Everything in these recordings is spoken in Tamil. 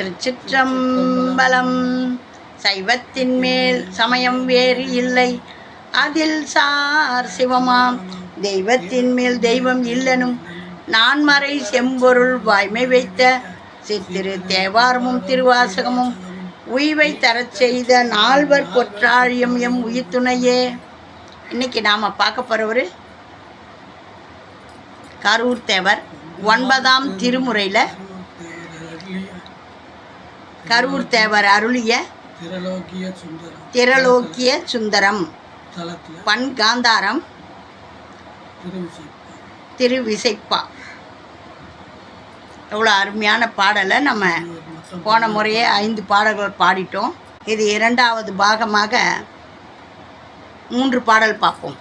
திருச்சிற்றம்பலம். சைவத்தின் மேல் சமயம் வேறு இல்லை. அதில் சார் சிவமாம். தெய்வத்தின் மேல் தெய்வம் இல்லனும் நான்மறை செம்பொருள் வாய்மை வைத்த சித்திரு தேவாரமும் திருவாசகமும் உய்வை தரச் செய்த நால்வர் கொற்றாழியம் எம் உயிர் துணையே இன்னைக்கு நாம் பார்க்க போகிறவர் கரூர் தேவர். ஒன்பதாம் திருமுறையில் கரூர் தேவர் அருளிய திரலோக்கிய சுந்தரம். திரலோக்கிய சுந்தரம். தலத்தில். பண் காந்தாரம் திருவிசை திருவிசைப்பா. எவ்வளோ அருமையான பாடலை நம்ம போன முறையே ஐந்து பாடல்கள் பாடிட்டோம். இது இரண்டாவது பாகமாக மூன்று பாடல் பார்ப்போம்.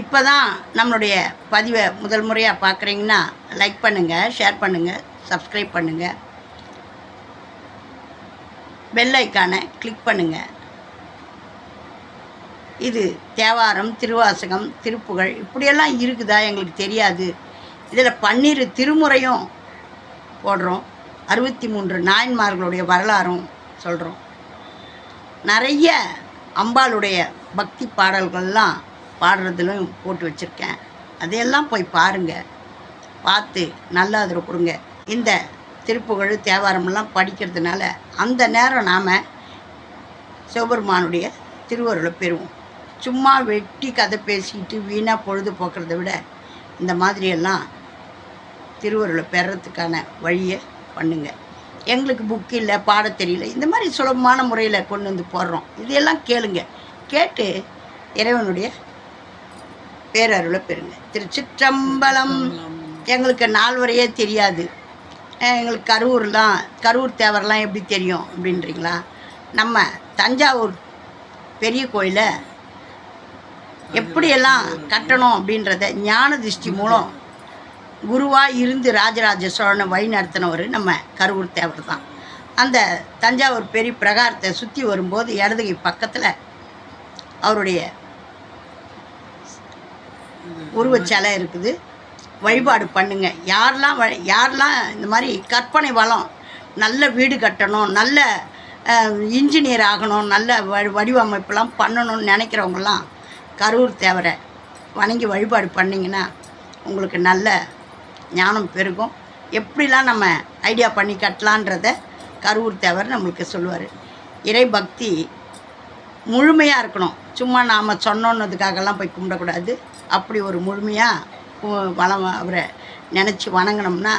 இப்போ தான் நம்மளுடைய பதிவை முதல் முறையாக பார்க்குறீங்கன்னா லைக் பண்ணுங்கள் ஷேர் பண்ணுங்கள் சப்ஸ்கிரைப் பண்ணுங்கள் பெல் ஐக்கானை கிளிக் பண்ணுங்கள் இது தேவாரம் திருவாசகம் திருப்புகழ் இப்படியெல்லாம் இருக்குதா எங்களுக்கு தெரியாது. இதில் பன்னிரு திருமுறையும் போடுறோம். அறுபத்தி மூன்று நாயன்மார்களுடைய வரலாறும் சொல்கிறோம் நிறைய அம்பாளுடைய பக்தி பாடல்கள்லாம் பாடுறதுலையும் போட்டு வச்சுருக்கேன். அதையெல்லாம் போய் பாருங்கள் பார்த்து நல்லா அதில் கொடுங்க. இந்த திருப்புகழ் தேவாரமெல்லாம் படிக்கிறதுனால அந்த நேரம் நாம் சிவபெருமானுடைய திருவருளை பெறுவோம். சும்மா வெட்டி கதை பேசிக்கிட்டு வீணாக பொழுது போக்குறத விட இந்த மாதிரியெல்லாம் திருவருளை பெறத்துக்கான வழியை பண்ணுங்க. எங்களுக்கு புக் இல்லை பாட தெரியல இந்த மாதிரி சுலபமான முறையில் கொண்டு வந்து போடுறோம். இதையெல்லாம் கேளுங்க. கேட்டு இறைவனுடைய பேரருளை பெறுங்க. திருச்சிற்றம்பலம். எங்களுக்கு நால்வரையே தெரியாது. எங்களுக்கு கரூர் தான் கரூர் தேவரெலாம் எப்படி தெரியும் அப்படின்றீங்களா? நம்ம தஞ்சாவூர் பெரிய கோயிலை எப்படியெல்லாம் கட்டணும் அப்படின்றத ஞான திருஷ்டி மூலம் குருவாக இருந்து ராஜராஜ சோழனை வழி நடத்தினவர் நம்ம கரூர் தேவர் தான். அந்த தஞ்சாவூர் பெரிய பிரகாரத்தை சுற்றி வரும்போது இடதுகை பக்கத்தில் அவருடைய உருவச்சிலை இருக்குது. வழிபாடு பண்ணுங்க. யாரெல்லாம் யாரெல்லாம் இந்த மாதிரி கற்பனை வளம் நல்ல வீடு கட்டணும் நல்ல இன்ஜினியர் ஆகணும் நல்ல வ வடிவமைப்பெல்லாம் பண்ணணும்னு நினைக்கிறவங்கலாம் கரூர் தேவரை வணங்கி வழிபாடு பண்ணிங்கன்னா உங்களுக்கு நல்ல ஞானம் பெருகும். எப்படிலாம் நம்ம ஐடியா பண்ணி கட்டலான்றத கரூர் தேவர் நம்மளுக்கு சொல்லுவார். இறை பக்தி முழுமையாக இருக்கணும். சும்மா நாம் சொன்னோன்னதுக்காகலாம் போய் கும்பிடக்கூடாது. அப்படி ஒரு முழுமையாக வளம் அவரை நினச்சி வணங்கினோம்னா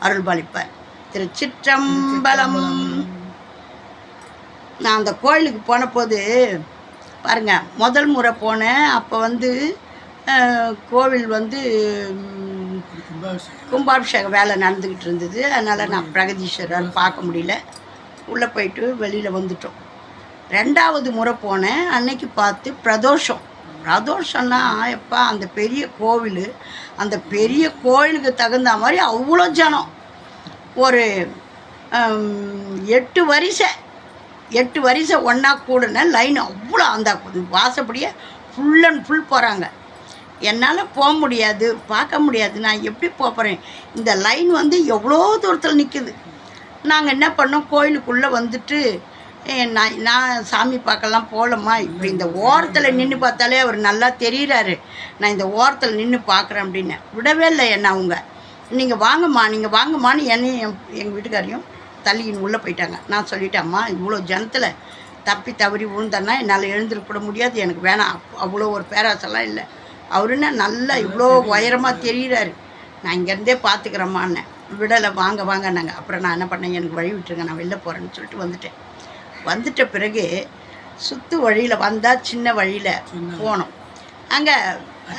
அருள் பாலிப்பார் திருச்சிற்றம்பலம் நான் அந்த கோயிலுக்கு போன போது பாருங்கள் முதல் முறை போனேன். அப்போ வந்து கோவில் வந்து கும்பாபிஷேகம் கும்பாபிஷேக வேலை நடந்துக்கிட்டு இருந்தது. அதனால் நான் பிரகதீஸ்வரர் பார்க்க முடியல. உள்ளே போயிட்டு வெளியில் வந்துட்டோம். ரெண்டாவது முறை போனேன். அன்னைக்கு பார்த்து பிரதோஷம். பிரதோஷம்னா எப்போ அந்த பெரிய கோவில் அந்த பெரிய கோயிலுக்கு தகுந்த மாதிரி அவ்வளோ ஜனம். ஒரு எட்டு வரிசை எட்டு வரிசை ஒன்றா கூடுன லைன் அவ்வளோ அந்த வாசப்படியே ஃபுல் அண்ட் ஃபுல் போகிறாங்க என்னால் போக முடியாது பார்க்க முடியாது நான் எப்படி போக போகிறேன் இந்த லைன் வந்து எவ்வளோ தூரத்தில் நிற்குது நாங்கள் என்ன பண்ணோம்? கோயிலுக்குள்ளே வந்துட்டு நான் நான் சாமி பார்க்கலாம் போகலம்மா. இப்படி இந்த ஓரத்தில் நின்று பார்த்தாலே அவர் நல்லா தெரிகிறாரு நான் இந்த ஓரத்தில் நின்று பார்க்குறேன் அப்படின்னு. விடவே இல்லை என்ன அவங்க. நீங்கள் வாங்கம்மா நீங்கள் வாங்கம்மான்னு என்னையும் எங்கள் வீட்டுக்காரையும் தள்ளியின் உள்ளே போயிட்டாங்க. நான் சொல்லிட்டேம்மா இவ்வளோ ஜனத்தில் தப்பி தவறி விழுந்தேன்னா என்னால் எழுந்திருக்க கூட முடியாது. எனக்கு வேணாம். அவ்வளோ ஒரு பேராசெல்லாம் இல்லை. அவருன்னா நல்லா இவ்வளோ உயரமாக தெரிகிறாரு நான் இங்கேருந்தே பார்த்துக்கிறேம்மான்னு. விடலை வாங்க வாங்கன்னாங்க. அப்புறம் நான் என்ன பண்ணேன்? எனக்கு வழி விட்டுருங்க. நான் வெளில போகிறேன்னு சொல்லிட்டு வந்துட்டேன். வந்துட்ட பிறகு சுற்று வழியில் வந்தால் சின்ன வழியில் போனோம். அங்கே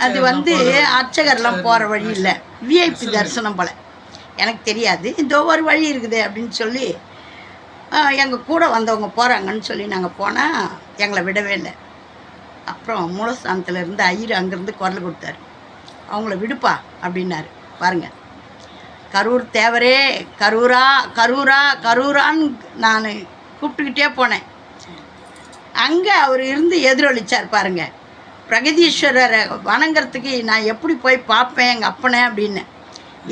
அது வந்து அர்ச்சகர்லாம் போகிற வழி இல்லை விஐபி தரிசனம் போல். எனக்கு தெரியாது. இந்த ஒரு வழி இருக்குது அப்படின்னு சொல்லி எங்கள் கூட வந்தவங்க போகிறாங்கன்னு சொல்லி நாங்கள் போனால் எங்களை விடவே இல்லை. அப்புறம் மூலஸ்தானத்தில் இருந்து ஐயர் அங்கேருந்து குரல் கொடுத்தாரு. அவங்கள விடுப்பா அப்படின்னாரு. பாருங்க. கரூர் தேவரே கரூரா கரூரா கரூரான்னு நான் கூப்பிட்டுக்கிட்டே போனேன். அங்கே அவர் இருந்து எதிரொலிச்சார் பாருங்க. பிரகதீஸ்வரரை வணங்குறதுக்கு நான் எப்படி போய் பார்ப்பேன் எங்கள் அப்பனை அப்படின்னு.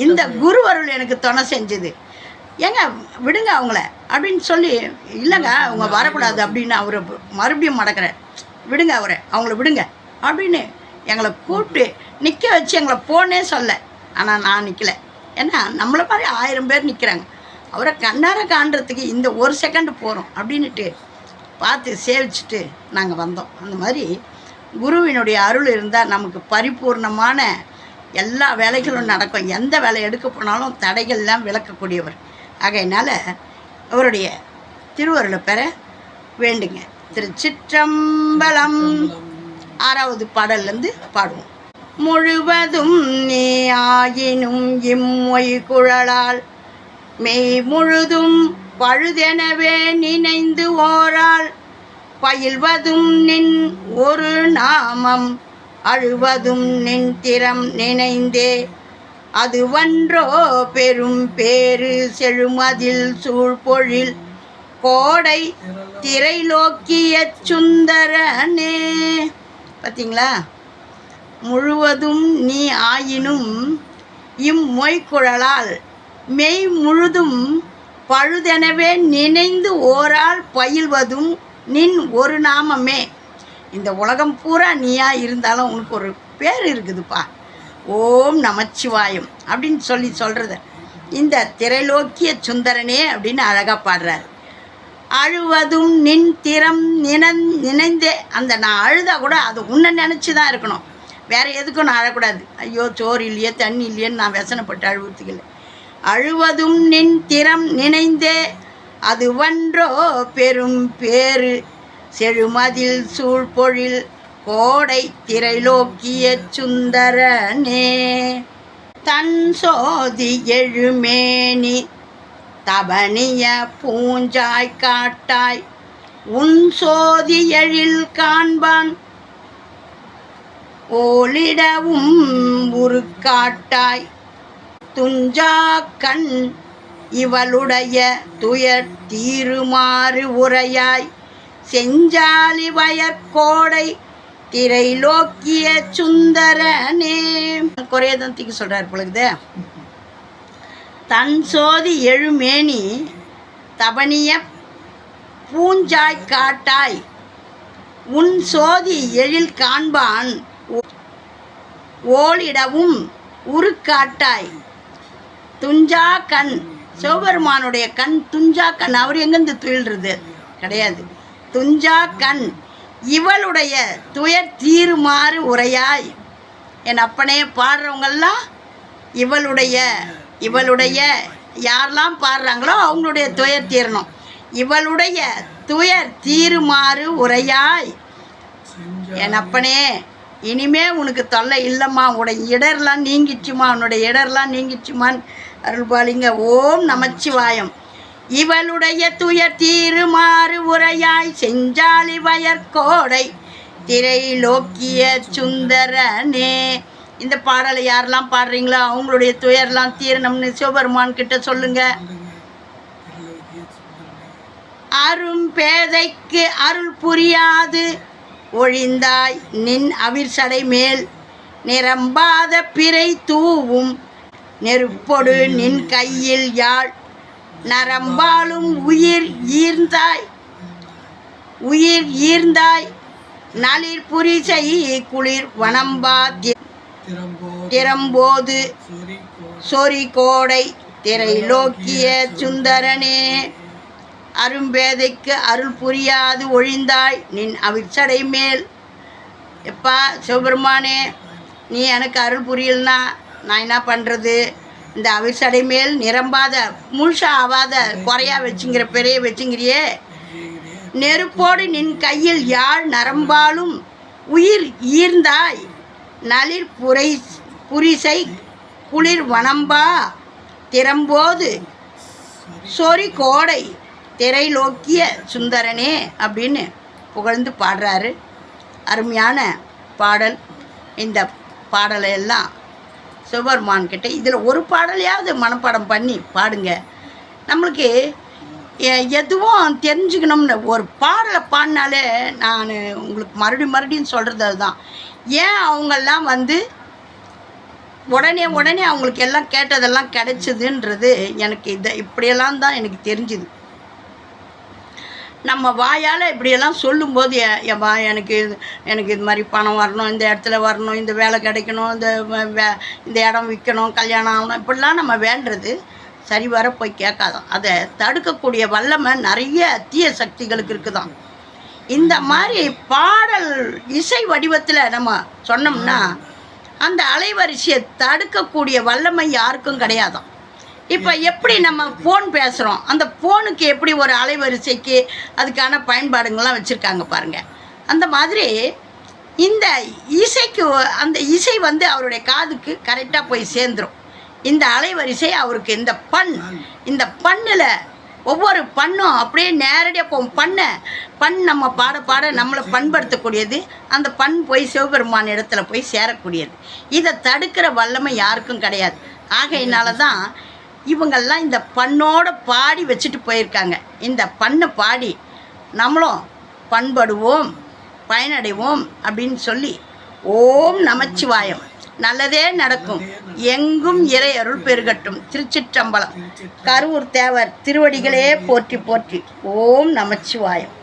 இந்த குருவருள் எனக்கு துணை செஞ்சது. ஏங்க விடுங்க அவங்கள அப்படின்னு சொல்லி இல்லைங்க அவங்க வரக்கூடாது அப்படின்னு அவரை மறுபடியும் மடக்கிறார். விடுங்க அவரை அவங்கள விடுங்க அப்படின்னு எங்களை கூப்பிட்டு நிற்க வச்சு எங்களை போனே சொல்ல. ஆனால் நான் நிற்கல ஏன்னா நம்மளை மாதிரி ஆயிரம் பேர் நிற்கிறாங்க அவரை கண்ணார காண்றதுக்கு இந்த ஒரு செகண்ட் போகிறோம் அப்படின்னுட்டு பார்த்து சேவிச்சுட்டு நாங்கள் வந்தோம். அந்த மாதிரி குருவினுடைய அருள் இருந்தால் நமக்கு பரிபூர்ணமான எல்லா வேலைகளும் நடக்கும். எந்த வேலை எடுக்க போனாலும் தடைகள்லாம் விளக்கக்கூடியவர். ஆகையினால அவருடைய திருவருளை பெற வேண்டுங்க. திருச்சிற்றம்பலம் ஆறாவது பாடல்லேருந்து பாடுவோம். முழுவதும் நீ ஆயினும் இம்மொய் குழலால் மெய் முழுதும் பழுதெனவே நினைந்து ஓரால் பயில்வதும் நின் ஒரு நாமம் அழுவதும் நின் திறம் நினைந்தே. அதுவன்றோ பெரும் பேரு செழுமதில் சூழ்பொழில் கோடை திரைலோக்கிய சுந்தரனே. பார்த்தீங்களா முழுவதும் நீ ஆயினும் இம்மொய்க்குழலால் மெய் முழுதும் பழுதெனவே நினைந்து ஓரால் பயில்வதும் நின் ஒரு நாமமே. இந்த உலகம் பூரா நீயா இருந்தாலும் உனக்கு ஒரு பேர் இருக்குதுப்பா. ஓம் நமச்சிவாயம் அப்படின்னு சொல்லி சொல்கிறத இந்த திரைலோக்கிய சுந்தரனே அப்படின்னு அழகாக பாடுறார். அழுவதும் நின் திறம் நினந் நினைந்தே அந்த நான் அழுதா கூட அது உன்னை நினச்சி தான் இருக்கணும். வேறு எதுக்கும் நான் அழக்கூடாது. ஐயோ சோறு இல்லையே தண்ணி இல்லையேன்னு நான் விசனப்பட்டு அழுவுறதுக்கு இல்லை. அழுவதும் நின் திறம் நினைந்தே அது வன்றோ பெரும் பேறு. செழுமதில் சூழ்பொழில் கோடை திரைலோக்கிய சுந்தரனே. தன் சோதி எழுமேனி தபனிய பூஞ்சாய் காட்டாய். உன் சோதி எழில் காண்பான் ஓலிடவும் உருக்காட்டாய். துஞ்சா கண் இவளுடைய துயர் தீருமாறு உரையாய். செஞ்சாலி வயற்கோடை திரைலோக்கிய சுந்தரனே. குறையதான் தீக்கு சொல்கிறார் பொழுது தன் சோதி எழுமேனி தபனிய பூஞ்சாய் காட்டாய். உன் சோதி எழில் காண்பான் ஓளிடவும் உருக்காட்டாய். துஞ்சா கண் சிவபெருமானுடைய கண் துஞ்சா கண் அவர் எங்கேருந்து துயில்றது? கிடையாது. துஞ்சா கண் இவளுடைய துயர் தீருமாறு உரையாய். என் அப்பனே பாடுறவங்கெல்லாம் இவளுடைய இவளுடைய யாரெல்லாம் பாடுறாங்களோ அவங்களுடைய துயர் தீரணும். இவளுடைய துயர் தீருமாறு உரையாய். என் அப்பனே இனிமே உனக்கு தொல்லை இல்லைம்மா. உடைய இடர்லாம் நீங்கிச்சுமா உன்னுடைய இடர்லாம் நீங்கிச்சுமான்னு அருள்பாலிங்க ஓம் நமச்சிவாயம். இவளுடைய துயர் தீருமாறு உரையாய் செஞ்சாலி வயற்கோடை திரை லோக்கிய சுந்தரனே. இந்த பாடலை யாரெல்லாம் பாடுறீங்களோ அவங்களுடைய துயர்லாம் தீரணும்னு சிவபெருமான் கிட்ட சொல்லுங்க. அரும் பேதைக்கு அருள் புரியாது. ஒழிந்தாய் நின் அவிர்சடை மேல். நிரம்பாத பிறை தூவும் நெருப்பொடு நின் கையில் யாழ். நரம்பாலும் உயிர் ஈர்ந்தாய். உயிர் ஈர்ந்தாய். நளிர் புரிசை குளிர் வனம்பா திறம்போது சொறி கோடை திரைலோக்கிய சுந்தரனே. அரும்பேதைக்கு அருள் புரியாது ஒழிந்தாய். நின் அவிச்சடை மேல். எப்பா சிவபெருமானே நீ எனக்கு அருள் புரியலனா? நான் என்ன பண்ணுறது இந்த அவிசடை மேல் நிரம்பாத முழுசா ஆகாத குறையா வச்சுங்கிற பெரிய வச்சுங்கிறியே? நெருப்போடு நின் கையில் யாழ் நரம்பாலும் உயிர் ஈர்ந்தாய். நளிர் புரை புரிசை குளிர் வனம்பா திறம்போது சொறி கோடை திரைலோக்கிய சுந்தரனே அப்படின்னு புகழ்ந்து பாடுறாரு. அருமையான பாடல். இந்த பாடலை எல்லாம் சிவபெருமான் கிட்ட இதில் ஒரு பாடலையாவது மனப்பாடம் பண்ணி பாடுங்க. நம்மளுக்கு எதுவும் தெரிஞ்சுக்கணும்னு ஒரு பாடலை பாடினாலே நான் உங்களுக்கு மறுபடியும் மறுபடியும் சொல்கிறது அதுதான். ஏன் அவங்கெல்லாம் வந்து உடனே உடனே அவங்களுக்கு எல்லாம் கேட்டதெல்லாம் கிடைச்சதுன்றது எனக்கு இதை இப்படியெல்லாம் தான் எனக்கு தெரிஞ்சுது. நம்ம வாயால் இப்படியெல்லாம் சொல்லும்போது என் எவ்வா எனக்கு இது எனக்கு இது மாதிரி பணம் வரணும் இந்த இடத்துல வரணும் இந்த வேலை கிடைக்கணும் இந்த வே இந்த இடம் விற்கணும் கல்யாணம் ஆகணும் இப்படிலாம் நம்ம வேண்டுறது சரி வர போய் கேட்காதான். அதை தடுக்கக்கூடிய வல்லமை நிறைய தீய சக்திகளுக்கு இருக்குதான். இந்த மாதிரி பாடல் இசை வடிவத்தில் நம்ம சொன்னோம்னா அந்த அலைவரிசையை தடுக்கக்கூடிய வல்லமை யாருக்கும் கிடையாதாம் இப்போ எப்படி நம்ம ஃபோன் பேசுகிறோம் அந்த ஃபோனுக்கு எப்படி ஒரு அலைவரிசைக்கு அதுக்கான பயன்பாடுங்கள்லாம் வச்சுருக்காங்க பாருங்கள் அந்த மாதிரி இந்த இசைக்கு அந்த இசை வந்து அவருடைய காதுக்கு கரெக்டாக போய் சேர்ந்துரும். இந்த அலைவரிசை அவருக்கு இந்த பண். இந்த பண்ணில் ஒவ்வொரு பண்ணும் அப்படியே நேரடியாக போகும். பண்ணை பண் நம்ம பாட பாட நம்மளை பண்படுத்தக்கூடியது. அந்த பண் போய் சிவபெருமான் இடத்துல போய் சேரக்கூடியது. இதை தடுக்கிற வல்லமை யாருக்கும் கிடையாது. ஆகையினால தான் இவங்கெல்லாம் இந்த பண்ணோட பாடி வச்சுட்டு போயிருக்காங்க. இந்த பண்ணை பாடி நம்மளும் பண்படுவோம் பயனடைவோம் அப்படின்னு சொல்லி ஓம் நமச்சிவாயம். நல்லதே நடக்கும். எங்கும் இறை அருள் பெருகட்டும். திருச்சிற்றம்பலம். கரூர் தேவர் திருவடிகளே போற்றி போற்றி. ஓம் நமச்சிவாயம்.